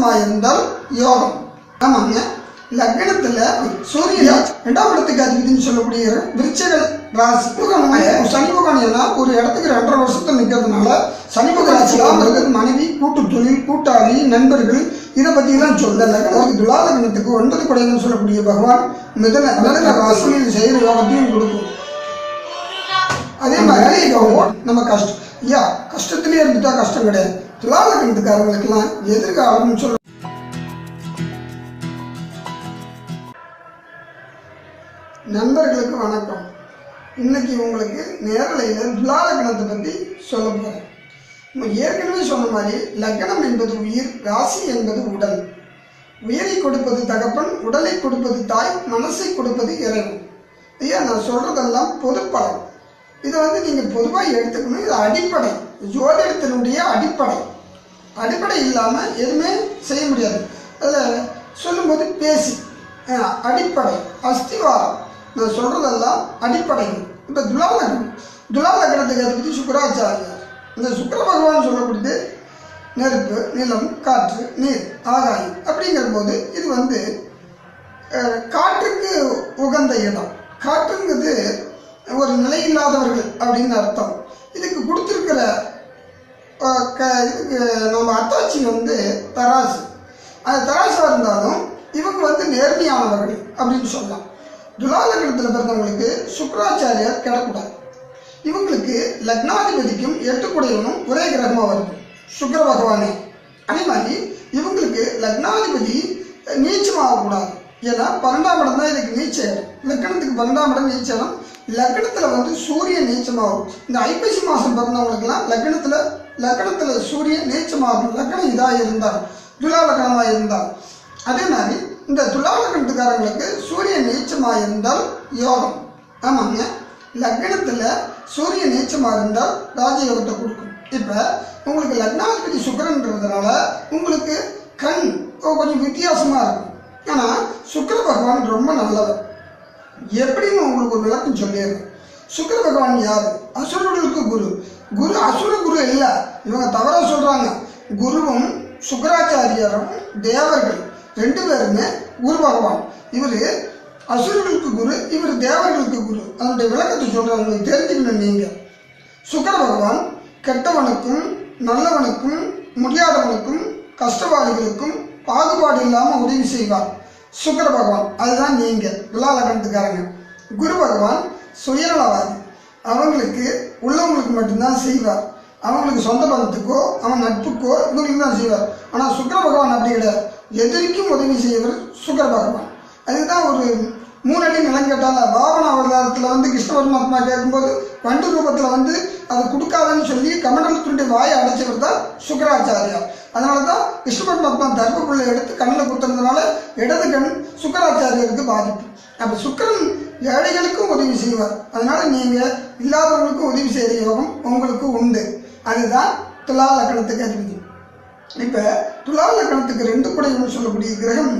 நீச்சமா இருந்தால் யோகம். ஆமாங்க லக்னத்துல சூரிய இரண்டாம் இடத்துக்கு அதிபதினு சொல்லக்கூடிய விருச்சக ராசி. பகவான் சனி பகவான் ஏன்னா ஒரு இடத்துக்கு ரெண்டரை வருஷத்துல நிற்கிறதுனால சனி பகவான் ராசிலாம் மனைவி கூட்டு தொழில் கூட்டாளி நண்பர்கள் இதை பத்தி எல்லாம் சொல்ல லக்னத்துக்கு துலா லக்னத்துக்கு ஒன்பது குடையன்னு சொல்லக்கூடிய பகவான் மிதன மிதன ராசியில் செய்கிற யோகத்தையும் கொடுக்கும். அதே மாதிரி நம்ம கஷ்டம் ஐயா கஷ்டத்திலே இருந்துட்டா கஷ்டம் கிடையாது. சுலாலகனத்துக்காரங்களுக்கெல்லாம் எதிர்காலம்னு சொல்ல நண்பர்களுக்கு வணக்கம். இன்னைக்கு உங்களுக்கு நேரலையில் துலா லக்னத்தை பற்றி சொல்ல போகிறேன் ஏற்கனவே சொன்ன மாதிரி லக்னம் என்பது உயிர் ராசி என்பது உடல். உயிரை கொடுப்பது தகப்பன் உடலை கொடுப்பது தாய் மனசை கொடுப்பது இறைவன். ஐயா நான் சொல்கிறதெல்லாம் பொதுப்படம் இதை வந்து நீங்கள் பொதுவாக எடுத்துக்கணும். இது அடிப்படை. ஜோதிடத்தினுடைய அடிப்படை. அடிப்படை இல்லாமல் எதுவுமே செய்ய முடியாது. அதில் சொல்லும்போது பேசி அடிப்படை அஸ்திவாரம். நான் சொல்கிறதெல்லாம் அடிப்படைகள். இப்போ துலாலகனம் துலாலகனத்துக்கு அதை பற்றி சுக்கராச்சாரியார் இந்த சுக்கர பகவான் சொல்லக்கூடியது நெருப்பு நிலம் காற்று நீர் ஆகாயம் அப்படிங்கிற போது இது வந்து காற்றுக்கு உகந்த இடம். காற்றுங்கிறது ஒரு நிலையில்லாதவர்கள் அப்படின்னு அர்த்தம். இதுக்கு கொடுத்துருக்கிற க- நம்ம அத்தாச்சி வந்து தராசு. அது தராசாக இருந்தாலும் இவங்க வந்து நேர்மையானவர்கள் அப்படின்னு சொல்லலாம். துலாலகணத்தில் பிறந்தவங்களுக்கு சுக்கராச்சாரியார் கிடக்கூடாது. இவங்களுக்கு லக்னாதிபதிக்கும் எட்டுக்குடையவனும் ஒரே கிரகமாக வருது. சுக்கர பகவானே. அதே மாதிரி இவங்களுக்கு லக்னாதிபதி நீச்சமாகக்கூடாது ஏன்னா பன்னெண்டாம் இடம் தான் இதுக்கு நீச்சல் இடம் லக்கணத்துக்கு பன்னெண்டாம் இடம் நீச்ச இடம் லக்கணத்தில் வந்து சூரியன் நீச்சமாகும். இந்த ஐப்பசி மாதம் பிறந்தவங்களுக்குலாம் லக்கணத்தில் லக்கணத்தில் சூரியன் நீச்சமாகும். லக்கணம் இதாக இருந்தால் துலா லக்கணமாக இருந்தால். அதே மாதிரி இந்த துலா லக்கணத்துக்காரங்களுக்கு சூரியன் நீச்சமாக இருந்தால் யோகம். ஆமாங்க. லக்னத்தில் சூரிய நீச்சமாக இருந்தால் ராஜயோகத்தை கொடுக்கும். இப்போ உங்களுக்கு லக்னாதிபதி சுக்கரன்றதுனால உங்களுக்கு கண் கொஞ்சம் வித்தியாசமாக இருக்கும். ஆனால் சுக்கர பகவான் ரொம்ப நல்லவர். எப்படின்னு உங்களுக்கு ஒரு விளக்கம் சொல்லிடுறேன். சுக்கர பகவான் யார்? அசுரர்களுக்கு குரு. குரு அசுர குரு இல்லை. இவங்க தவறாக சொல்கிறாங்க குருவும் சுக்கராச்சாரியரும் தேவர்கள். ரெண்டு பேருமே குரு பகவான். இவர் அசுரர்களுக்கு குரு இவர் தேவர்களுக்கு குரு. அதனுடைய விளக்கத்தை சொல்கிறாங்க உங்களுக்கு தெரிஞ்சுக்கணும் நீங்கள் சுக்கர பகவான் கெட்டவனுக்கும் நல்லவனுக்கும் முடியாதவனுக்கும் கஷ்டவாதிகளுக்கும் பாகுபாடு இல்லாமல் உதவி செய்வார். சுக்கர பகவான் அதுதான் நீங்கள் விழா லக்னத்துக்காரங்க குரு பகவான் சுயநலவாதி. அவங்களுக்கு உள்ளவங்களுக்கு மட்டும்தான் செய்வார். அவங்களுக்கு சொந்த பந்தத்துக்கோ அவன் நட்புக்கோ இவங்களுக்கு தான் செய்வார். ஆனால் சுக்கர பகவான் அப்படி கிடையாது. எதிரிக்கும் உதவி செய்வர் சுக்கர பகவான். அதுதான் ஒரு மூணடி நிலம் கேட்டால பாவன அவதாரத்தில் வந்து கிருஷ்ணபரமாத்மா கேட்கும்போது வண்டு ரூபத்தில் வந்து அதை கொடுக்காதன்னு சொல்லி கமண்டலத்தினுடைய வாயை அடைச்சவர் தான் சுக்கராச்சாரியார் அதனால தான் கிருஷ்ண பரமாத்மா எடுத்து கண்ணில் கொடுத்ததுனால இடது கண் சுக்கராச்சாரியருக்கு பாதிப்பு. அப்போ சுக்கரன் ஏழைகளுக்கும் உதவி செய்வார். அதனால நீங்கள் இல்லாதவர்களுக்கும் உதவி செய்கிற யோகம் உங்களுக்கு உண்டு. அதுதான் துலா லக்கணத்துக்கு அதிபதி இப்போ துலா லக்கணத்துக்கு ரெண்டு குடையம்னு சொல்லக்கூடிய கிரகம்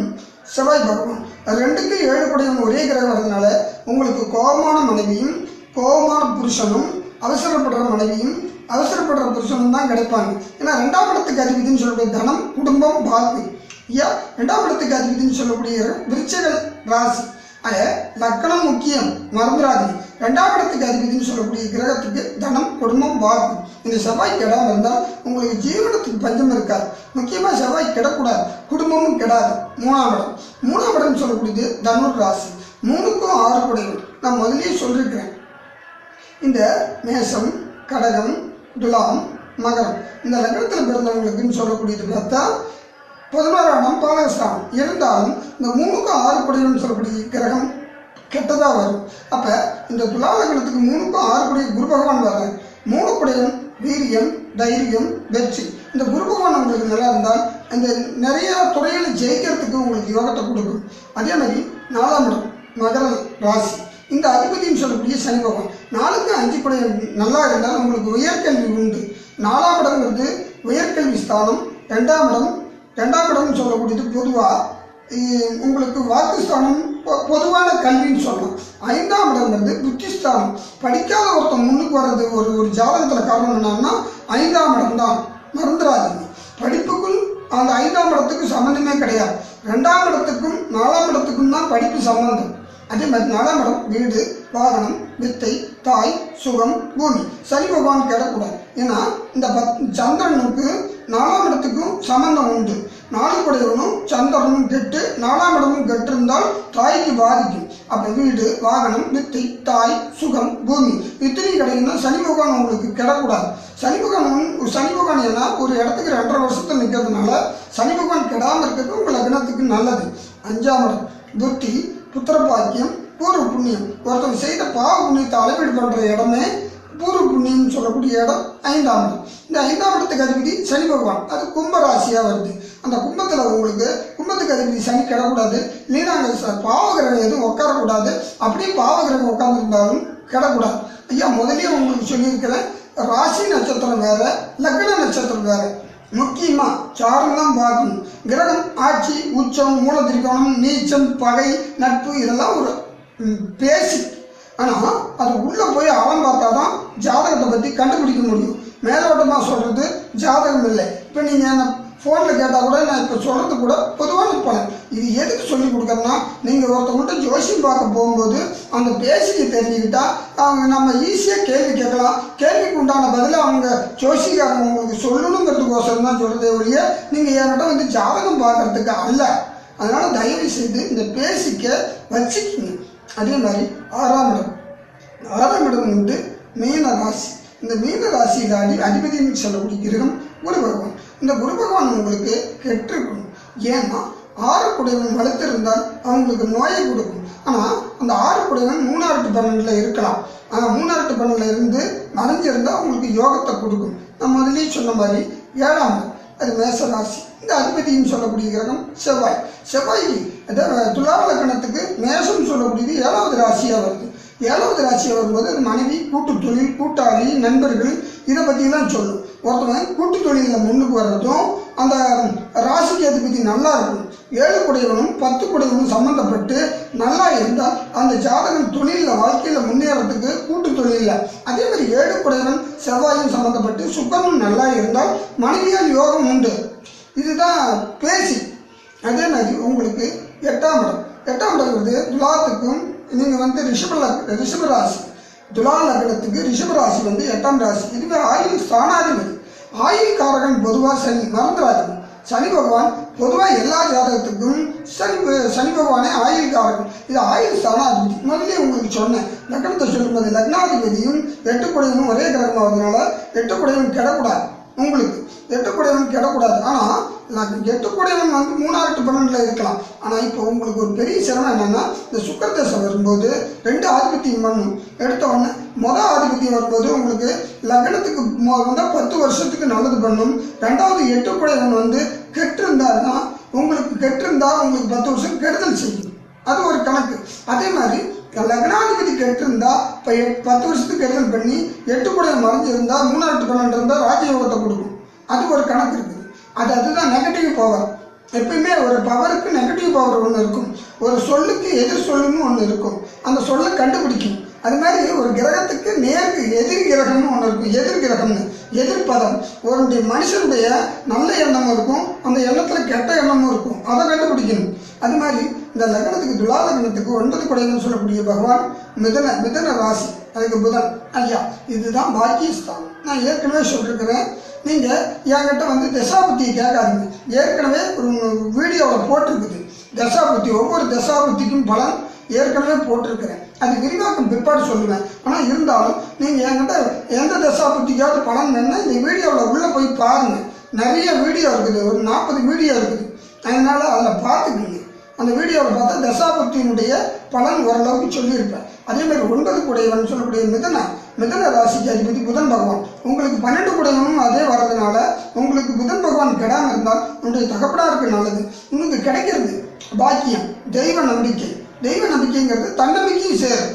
செவ்வாய் பகவான். அது ரெண்டுக்கு ஏழு குடையம் ஒரே கிரகம் வரதுனால உங்களுக்கு கோபமான மனைவியும் கோபமான புருஷனும் அவசரப்படுற மனைவியும் அவசரப்படுற புருஷனும் தான் கிடைப்பாங்க. ஏன்னா ரெண்டாம் இடத்துக்கு அதிபதினு சொல்லக்கூடிய தனம் குடும்பம் பாக்கு ஐயா ரெண்டாம் இடத்துக்கு அதிபதினு சொல்லக்கூடிய விருச்சக ராசி. அது லக்கணம் முக்கியம் மறந்துடாதீங்க. ரெண்டாம் இடத்துக்கு அதிபதினு சொல்லக்கூடிய கிரகத்துக்கு தனம் குடும்பம் வாக்கு இந்த செவ்வாய் கெடாம இருந்தால் உங்களுக்கு ஜீவனத்துக்கு பஞ்சம் இருக்காது. முக்கியமாக செவ்வாய் கெடக்கூடாது. குடும்பமும் கெடாது. மூணாம் இடம். மூணாம் இடம் சொல்லக்கூடியது தனுர் ராசி. மூணுக்கும் ஆறு குடைகள். நான் முதலே சொல்லியிருக்கிறேன் இந்த மேஷம் கடகம் துலாம் மகரம். இந்த லக்னத்தில் பிறந்தவங்களுக்குன்னு சொல்லக்கூடியது பார்த்தா பதினோராம் பாலகஸ்தானம் இருந்தாலும் இந்த மூணுக்கும் ஆறு குடையம்னு சொல்லக்கூடிய கிரகம் கெட்டதாக வரும். அப்போ இந்த துலா லக்னத்துக்கு மூணுக்கும் ஆறு குடைய குரு பகவான் வர்றாரு. மூணு குடையம் வீரியம் தைரியம் வெற்றி. இந்த குரு பகவான் உங்களுக்கு நல்லா இருந்தால் இந்த நிறைய துறையில் ஜெயிக்கிறதுக்கு உங்களுக்கு யோகத்தை கொடுக்கும். அதே மாதிரி நாலாம் இடம் மகர ராசி. இந்த அதிபதியும் சொல்லக்கூடிய சனி பகவான். நாலுக்கு அஞ்சு குடையும் நல்லா இருந்தால் உங்களுக்கு உயர்கல்வி உண்டு. நாலாம் இடம்ங்கிறது உயர்கல்வி ஸ்தானம். ரெண்டாம் இடம் ரெண்டாம் இடம்னு சொல்லக்கூடியது பொதுவாக உங்களுக்கு வாக்குஸ்தானம் பொ- பொதுவான கல்வின்னு சொல்லலாம். ஐந்தாம் இடம்ங்கிறது புத்திஸ்தானம். படிக்காத ஒருத்தன் முன்னுக்கு வர்றது ஒரு ஒரு ஜாதகத்தில் காரணம் என்னன்னா ஐந்தாம் இடம் தான் மறந்துடாதீங்க. படிப்புக்குள் அந்த ஐந்தாம் இடத்துக்கு சம்மந்தமே கிடையாது. ரெண்டாம் இடத்துக்கும் நாலாம் இடத்துக்கும் தான் படிப்பு சம்மந்தம் அதே மாதிரி நாலாம் இடம் வீடு வாகனம் வித்தை தாய் சுகம் பூமி. சனி பகவான் கேடக்கூடாது. ஏன்னா இந்த பத் சந்திரனுக்கு நாலாம் இடத்துக்கும் சம்மந்தம் உண்டு. நாலு சந்திரனும் கெட்டு நாலாம் இடமும் கெட்டிருந்தால் தாய்க்கு பாதிக்கும் அப்போ வீடு வாகனம் வித்தை தாய் சுகம் பூமி. இத்தனை கிடைக்குன்னா சனி பகவான் உங்களுக்கு கெடக்கூடாது. சனி பகவான் சனி பகவான் ஏன்னா ஒரு இடத்துக்கு ரெண்டரை வருஷத்துல நிற்கிறதுனால சனி பகவான் கெடாமல் இருக்கிறது உங்கள் லக்னத்துக்கு நல்லது. அஞ்சாம் இடம் புத்தி புத்திரபாக்கியம் பூர்வ புண்ணியம். ஒருத்தவங்க செய்த பாவ புண்ணியத்தை அளவீடு பண்ணுற இடமே பூர்வ புண்ணியம் சொல்லக்கூடிய இடம் ஐந்தாம் இடம். இந்த ஐந்தாம் இடத்துக்கு அதிபதி சனி பகவான். அது கும்ப ராசியாக வருது. அந்த கும்பத்தில் உங்களுக்கு கும்பத்துக்கு அதிபதி சனி கிடக்கூடாது? இல்லைன்னா அங்கே பாவகிரகம் எதுவும் உட்காரக்கூடாது. அப்படியே பாவகிரகம் உட்காந்துருந்தாலும் கிடக்கூடாது. ஐயா முதலே உங்களுக்கு சொல்லியிருக்கிறேன் ராசி நட்சத்திரம் வேறு லக்ன நட்சத்திரம் வேற. முக்கியமா சாரெல்லாம் பார்க்கணும். கிரகம் ஆட்சி உச்சம் மூலத்திரிகோணம் நீச்சம் பகை நட்பு இதெல்லாம் ஒரு பேசிக் ஆனால் அது உள்ளே போய் அவன் பார்த்தா தான் ஜாதகத்தை பற்றி கண்டுபிடிக்க முடியும். மேலோட்டமாக சொல்கிறது ஜாதகம் இல்லை. இப்போ நீங்கள் என்ன ஃபோனில் கேட்டால் கூட நான் இப்போ சொல்கிறது கூட பொதுவான பலன் இது எதுக்கு சொல்லி கொடுக்குறேன்னா நீங்கள் ஒருத்தவங்கள்ட்ட ஜோசியம் பார்க்க போகும்போது அந்த பேசிக்கு தெரிஞ்சுக்கிட்டா அவங்க நம்ம ஈஸியாக கேள்வி கேட்கலாம். கேள்விக்கு உண்டான பதிலாக அவங்க ஜோசிக்காரங்க உங்களுக்கு சொல்லணுங்கிறதுக்கோசரம் தான் சொல்கிறதே ஒழிய நீங்கள் என்கிட்ட வந்து ஜாதகம் பார்க்கறதுக்கு அல்ல. அதனால் தயவு செய்து இந்த பேசிக்க வச்சுக்கிங்க. அதே மாதிரி ஆறாம் இடம். ஆறாம் இடம் வந்து மீன ராசி இந்த மீன ராசியில் அடி அதிபதினு சொல்லக்கூடிய கிரகம் குரு பகவான். இந்த குரு பகவான் உங்களுக்கு கெட்டிருக்கணும் ஏன்னா ஆறு குடைவன் வளர்த்திருந்தால் அவங்களுக்கு நோயை கொடுக்கும். ஆனால் அந்த ஆறு குடைவன் மூணாறு பன்னெண்டில் இருக்கலாம். ஆனால் மூணாறு பன்னெண்டில் இருந்து மறைஞ்சிருந்தால் அவங்களுக்கு யோகத்தை கொடுக்கும். நான் முதல்லயே சொன்ன மாதிரி ஏழாம் அது மேச ராசி. இந்த அதிபதின்னு சொல்லக்கூடிய கிரகம் செவ்வாய். செவ்வாய் அதாவது துலா கணத்துக்கு மேசம் சொல்லக்கூடியது ஏழாவது ராசியாக வருது. ஏழாவது ராசியாக வரும்போது அது மனைவி கூட்டு தொழில் கூட்டாளி நண்பர்கள் இதை பற்றிலாம் சொல்லும். ஒருத்தவன் கூட்டு தொழிலில் முன்னுக்கு வர்றதும் அந்த ராசிக்கு அதிபதி நல்லா இருக்கும். ஏழு குடையவனும் பத்து குடையவனும் சம்மந்தப்பட்டு நல்லா இருந்தால் அந்த ஜாதகம் தொழிலில் வாழ்க்கையில் முன்னேறதுக்கு கூட்டு தொழிலில். அதே மாதிரி ஏழு குடையவன் செவ்வாயும் சம்மந்தப்பட்டு சுக்கரனும் நல்லா இருந்தால் மனைவியால் யோகம் உண்டு. இதுதான் பேசி. அதே மாதிரி உங்களுக்கு எட்டாம் இடம். எட்டாம் இடம் வந்து துலாத்துக்கும் நீங்கள் வந்து ரிஷப ரிஷபராசி ராசி. துலா லக்னத்துக்கு ரிஷப ராசி வந்து எட்டாம் ராசி. இதுவே ஆயுள் ஸ்தானாதிபதி. ஆயுள் காரகன் பொதுவாக சனி மறந்துடாதீங்க. சனி பகவான் பொதுவாக எல்லா ஜாதகத்துக்கும் சனி சனி பகவானே ஆயுள் காரகன் இது ஆயுள் ஸ்தானாதிபதி. முதல்ல உங்களுக்கு சொன்னேன். லக்னத்தை சொல்லும்போது லக்னாதிபதியும் எட்டு குடையும் ஒரே கிரகமாக எட்டு குடையும் கிடக்கூடாது. உங்களுக்கு எட்டு குடையவன் ஆனால் எட்டு எட்டக்கூடியவன் வந்து மூணாறு பன்னெண்டில் இருக்கலாம். ஆனால் இப்போ உங்களுக்கு ஒரு பெரிய சிரமம் என்னென்னா இந்த சுக்கரதேசம் வரும்போது ரெண்டு ஆதிபத்தியம் பண்ணும் எடுத்த உடனே மொதல் ஆதிபத்தியம் வரும்போது உங்களுக்கு லக்னத்துக்கு வந்தால் பத்து வருஷத்துக்கு நல்லது பண்ணும். ரெண்டாவது எட்டு குடையவன் வந்து கெட்டிருந்தாருன்னா உங்களுக்கு கெட்டிருந்தால் உங்களுக்கு பத்து வருஷம் கெடுதல் செய்யும். அது ஒரு கணக்கு. அதே மாதிரி லக்னாதிபதி கெட்டிருந்தா இப்போ பத்து வருஷத்துக்கு கெடுதல் பண்ணி எட்டு கூட மறைஞ்சிருந்தா மூணாவது பன்னெண்டு இருந்தால் ராஜயோகத்தை கொடுக்கும். அது ஒரு கணக்கு இருக்குது. அது அதுதான் நெகட்டிவ் பவர் எப்பயுமே ஒரு பவருக்கு நெகட்டிவ் பவர் ஒன்று இருக்கும். ஒரு சொல்லுக்கு எதிர் சொல்லுன்னு ஒன்று இருக்கும். அந்த சொல்லை கண்டுபிடிக்கும். அது மாதிரி ஒரு கிரகத்துக்கு நேருக்கு எதிர் கிரகம்னு ஒன்று இருக்கும். எதிர் கிரகம்னு. எதிர்ப்பதம் ஒரு மனுஷனுடைய நல்ல எண்ணமும் இருக்கும். அந்த எண்ணத்தில் கெட்ட எண்ணமும் இருக்கும். அதை கண்டுபிடிக்கணும். அது மாதிரி இந்த லக்னத்துக்கு துலா லக்னத்துக்கு ஒன்பது குடைன்னு சொல்லக்கூடிய பகவான் மிதன மிதன ராசி. அதுக்கு புதன். ஐயா இதுதான் பாக்கியஸ்தானம். நான் ஏற்கனவே சொல்லியிருக்கிறேன் நீங்கள் என்கிட்ட வந்து தசாபுத்தியை கேட்காதீங்க. ஏற்கனவே ஒரு வீடியோவில் போட்டிருக்குது. தசாபுத்தி ஒவ்வொரு தசாபுத்திக்கும் பலன் ஏற்கனவே போட்டிருக்கிறேன். அது விரிவாக்கம் பிற்பாடு சொல்லுவேன். ஆனால் இருந்தாலும் நீங்கள் என்கிட்ட எந்த தசாபுத்திக்காவது பலன் வேணும்னா இந்த வீடியோவில் உள்ளே போய் பாருங்கள் நிறைய வீடியோ இருக்குது. ஒரு நாற்பது வீடியோ இருக்குது. அதனால் அதில் பார்த்துக்குங்க. அந்த வீடியோவில் பார்த்தா தசாபக்தியினுடைய பலன் ஓரளவுக்கு சொல்லியிருப்பேன். அதே மாதிரி ஒன்பது குடையவன் சொல்லக்கூடிய மிதன மிதன ராசிக்கு அதிபதி புதன் பகவான். உங்களுக்கு பன்னெண்டு குடையவனும் அதே வர்றதுனால உங்களுக்கு புதன் பகவான் கெடாமல் இருந்தால் உன்னுடைய தகப்பனாருக்கு நல்லது. உங்களுக்கு கிடைக்கிறது பாக்கியம் தெய்வ நம்பிக்கை. தெய்வ நம்பிக்கைங்கிறது தன்னம்பிக்கையும் சேரும்.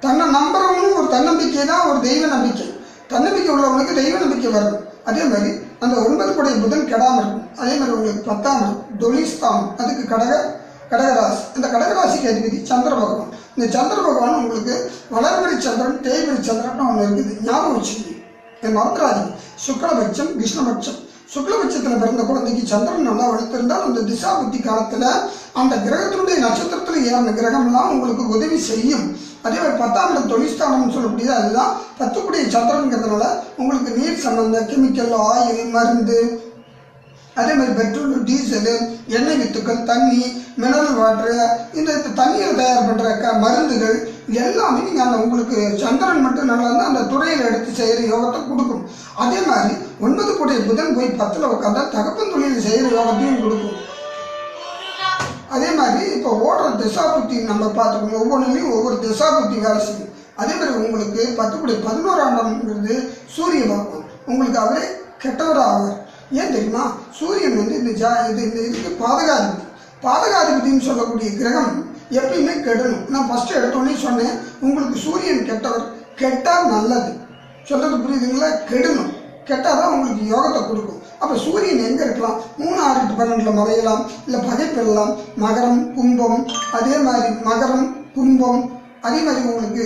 தன்னை நம்புறவனும் ஒரு தன்னம்பிக்கை தான் ஒரு தெய்வ நம்பிக்கை. தன்னம்பிக்கை உள்ளவனுக்கு தெய்வ நம்பிக்கை வரும். அதே மாதிரி அந்த ஒன்பது கூடிய புதன் கெடாமல் இருக்கும். அதே மாதிரி உங்களுக்கு பத்தாம் இடம் அதுக்கு கடக கடகராசி. இந்த கடகராசிக்கு அதிபதி சந்திர பகவான். இந்த சந்திர பகவான் உங்களுக்கு வளர்பிறை சந்திரன் தேய்பிறை சந்திரன் ஒன்று இருக்குது. ஞாபகம் வச்சுக்கோங்க. என் மறந்துடாதீங்க. சுக்லபட்சம் கிருஷ்ணபட்சம் சுக்லபட்சத்தில் பிறந்த குழந்தைக்கு சந்திரன் நல்லா வளர்த்திருந்தால் அந்த திசா புத்தி காலத்தில் அந்த கிரகத்தினுடைய நட்சத்திரத்தில் ஏறின கிரகம்லாம் உங்களுக்கு உதவி செய்யும். அதே மாதிரி பத்தாம் இடம் தொழிற்ஸ்தானம்னு சொல்லக்கூடியது அதுதான். பத்துக்குடிய சந்திரனுங்கிறதுனால உங்களுக்கு நீர் சம்பந்த கெமிக்கல் ஆயில் மருந்து அதே மாதிரி பெட்ரோல் டீசலு எண்ணெய் வித்துக்கள் தண்ணி மினரல் வாட்டரு இந்த தண்ணியில் தயார் பண்ணுற க மருந்துகள் எல்லாமே நீங்கள் அந்த உங்களுக்கு சந்திரன் மட்டும் நல்லா இருந்தால் அந்த துறையில் எடுத்து செய்கிற யோகத்தை கொடுக்கும். அதே மாதிரி ஒன்பது கூடிய புதன் போய் பத்தில் உட்காந்தா தகப்பன் தொழில் செய்கிற யோகத்தையும் கொடுக்கும். அதே மாதிரி இப்போ ஓடுற திசாபுத்தி நம்ம பார்த்துக்கணும். ஒவ்வொன்றுலையும் ஒவ்வொரு திசாபுத்தி வேலை செய்யும். அதே மாதிரி உங்களுக்கு பத்துக்குடி பதினோராம் இடம்ங்கிறது சூரிய பகவான். உங்களுக்கு அவரே கெட்டவர் ஆவார் ஏன் தெரியுமா? சூரியன் வந்து இந்த ஜா இது இந்த இதுக்கு பாதகாதிபதி. பாதகாதிபதினு சொல்லக்கூடிய கிரகம் எப்பயுமே கெடணும். நான் ஃபஸ்ட்டு எடுத்தோடனே சொன்னேன் உங்களுக்கு சூரியன் கெட்டவர் கெட்டால் நல்லது. சொல்கிறது புரியுதுங்களா? கெடணும். கெட்டால் தான் உங்களுக்கு யோகத்தை கொடுக்கும். அப்போ சூரியன் எங்கே இருக்கலாம்? மூணு ஆறு எட்டு பன்னெண்டில் மறையலாம் இல்லை பகை பெறலாம். மகரம் கும்பம் அதே மாதிரி மகரம் கும்பம் அதே மாதிரி உங்களுக்கு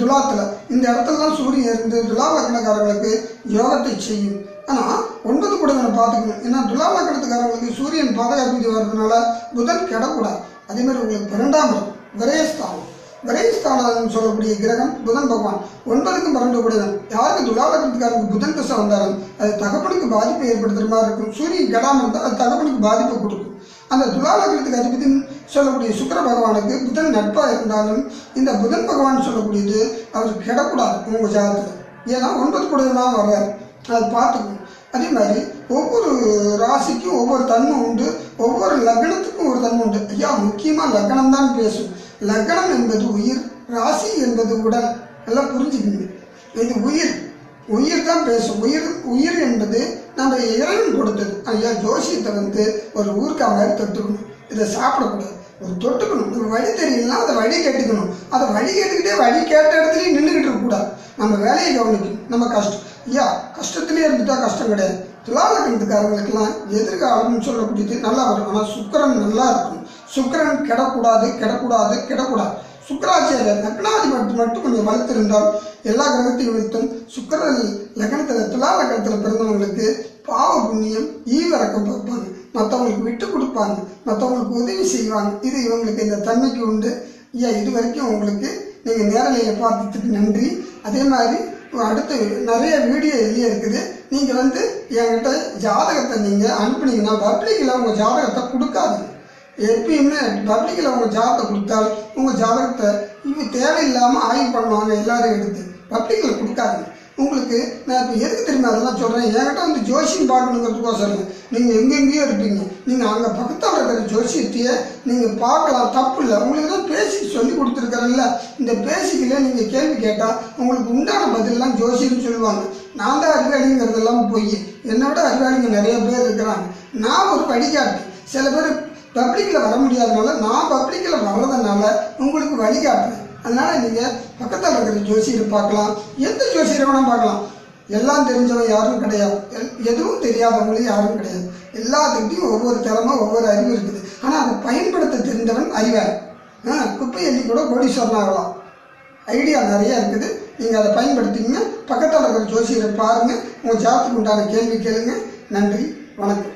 துலாத்தில் இந்த இடத்துலலாம் சூரியன் இருந்து துலா லக்னக்காரங்களுக்கு யோகத்தை செய்யும். ஆனால் ஒன்பது குடவனை பார்த்துக்கணும். ஏன்னா துலா நகரத்துக்காரங்களுக்கு சூரியன் பாதகாதிபதி வர்றதுனால புதன் கெடக்கூடாது. அதே மாதிரி உங்களுக்கு பன்னெண்டாம் இடம் விரயஸ்தானம். விரயஸ்தானம் சொல்லக்கூடிய கிரகம் புதன் பகவான். ஒன்பதுக்கும் பன்னெண்டு கூடியவன் யாருக்கு துலாலகத்துக்காரருக்கு புதன் திசை வந்தாலும் அது தகப்பனுக்கு பாதிப்பை ஏற்படுத்துகிற மாதிரி இருக்கும். சூரியன் கெடாமல் இருந்தால் அது தகப்பனுக்கு பாதிப்பை கொடுக்கும். அந்த துலாலகத்துக்கு அதிபதி சொல்லக்கூடிய சுக்கிர பகவானுக்கு புதன் நட்பாக இருந்தாலும் இந்த புதன் பகவான் சொல்லக்கூடியது அவர் கெடக்கூடாது. உங்கள் ஜாதகத்தில். ஏன்னா ஒன்பது கூடதான் வர்றாரு. அதை பார்த்துக்கணும் அதே மாதிரி ஒவ்வொரு ராசிக்கும் ஒவ்வொரு தன்மை உண்டு. ஒவ்வொரு லக்னத்துக்கும் ஒரு தன்மை உண்டு. ஐயா முக்கியமாக லக்னம் தான் பேசும். லக்னம் என்பது உயிர் ராசி என்பது உடல். எல்லாம் புரிஞ்சுக்கணும் இது உயிர். உயிர் தான் பேசும். உயிர் உயிர் என்பது நம்ம இறைவன் கொடுத்தது. ஐயா ஜோசியத்தை வந்து ஒரு ஊருக்கா மாதிரி தொட்டுக்கணும். இதை சாப்பிடக்கூடாது. ஒரு தொட்டுக்கணும். ஒரு வழி தெரியலனா அதை வழி கேட்டுக்கணும். அதை வழி கேட்டுக்கிட்டே வழி கேட்ட இடத்துலையும் நின்றுக்கிட்டு இருக்கக்கூடாது. நம்ம வேலையை கவனிக்கணும். நம்ம கஷ்டம். ஐயா கஷ்டத்திலே இருந்துட்டா கஷ்டம் கிடையாது. துலாலக்கணத்துக்காரங்களுக்கெல்லாம் எதிர்காலம்னு சொல்லக்கூடியது நல்லா வரும் ஆனால் சுக்கரன் நல்லா இருக்கும் சுக்கரன் கெடக்கூடாது கெடக்கூடாது கெடக்கூடாது. சுக்கராச்சாரியர் லக்னாதிபதி மட்டும் கொஞ்சம் வளர்த்திருந்தால் எல்லா கிரகத்தையும் வைத்தும் சுக்கர லக்னத்தில் துலா லக்னத்தில் பிறந்தவங்களுக்கு பாவ புண்ணியம் ஈவிறக்கம் பார்ப்பாங்க. மற்றவங்களுக்கு விட்டு கொடுப்பாங்க. மற்றவங்களுக்கு உதவி செய்வாங்க. இது இவங்களுக்கு இந்த தன்மைக்கு உண்டு. ஐயா இது வரைக்கும் உங்களுக்கு நீங்கள் நேரலையை பார்த்ததுக்கு நன்றி. அதே மாதிரி அடுத்து நிறைய வீடியோ வெளியே இருக்குது. நீங்கள் வந்து என்கிட்ட ஜாதகத்தை நீங்கள் அனுப்புனீங்கன்னா பப்ளிக்கில் உங்கள் ஜாதகத்தை கொடுக்காதீங்க. எப்பயுமே பப்ளிக்கில் உங்கள் ஜாதகத்தை கொடுத்தால் உங்கள் ஜாதகத்தை இவங்க தேவையில்லாமல் ஆய்வு பண்ணுவாங்க எல்லோரும் எடுத்து. பப்ளிக்கில் கொடுக்காதீங்க. உங்களுக்கு நான் இப்போ எதுக்கு தெரியுமா அதெல்லாம் சொல்கிறேன் என்கிட்ட வந்து ஜோசியம் பார்க்கணுங்கிறதுக்கோசரம் நீங்கள் எங்கெங்கேயோ இருப்பீங்க. நீங்கள் அங்கே பக்கத்தில் இருக்கிற ஜோசியத்தையே நீங்கள் பார்க்கலாம். தப்பு இல்லை. உங்களுக்கு தான் பேசிக் சொல்லி கொடுத்துருக்கறேன்ல. இந்த பேசிக்கில் நீங்கள் கேள்வி கேட்டால் உங்களுக்கு உண்டான பதிலெலாம் ஜோசியம்னு சொல்லுவாங்க. நான் தான் அறிவாளிங்கிறதெல்லாம் போய் என்னை விட அறிவாளிங்க நிறைய பேர் இருக்கிறாங்க. நான் ஒரு வழிகாட்டி. சில பேர் பப்ளிக்கில் வர முடியாதனால நான் பப்ளிக்கில் வர்றதுனால உங்களுக்கு வழிகாட்டுறேன். அதனால் நீங்கள் பக்கத்தில் இருக்கிற ஜோசியரை பார்க்கலாம். எந்த ஜோசியரை வேணால் பார்க்கலாம். எல்லாம் தெரிஞ்சவன் யாரும் கிடையாது. எல்- எதுவும் தெரியாதவங்களும் யாரும் கிடையாது. எல்லாத்துக்கிட்டையும் ஒவ்வொரு திறமை ஒவ்வொரு அறிவு இருக்குது. ஆனால் அதை பயன்படுத்த தெரிந்தவன் அறிவார் ஆ குப்பை எண்ணி கூட கோடீஸ்வரன் ஆகலாம். ஐடியா நிறைய இருக்குது. நீங்கள் அதை பயன்படுத்திங்க பக்கத்தில் இருக்கிற ஜோசியரை பாருங்கள் உங்கள் ஜாத்துக்கு உண்டான கேள்வி கேளுங்க. நன்றி. வணக்கம்.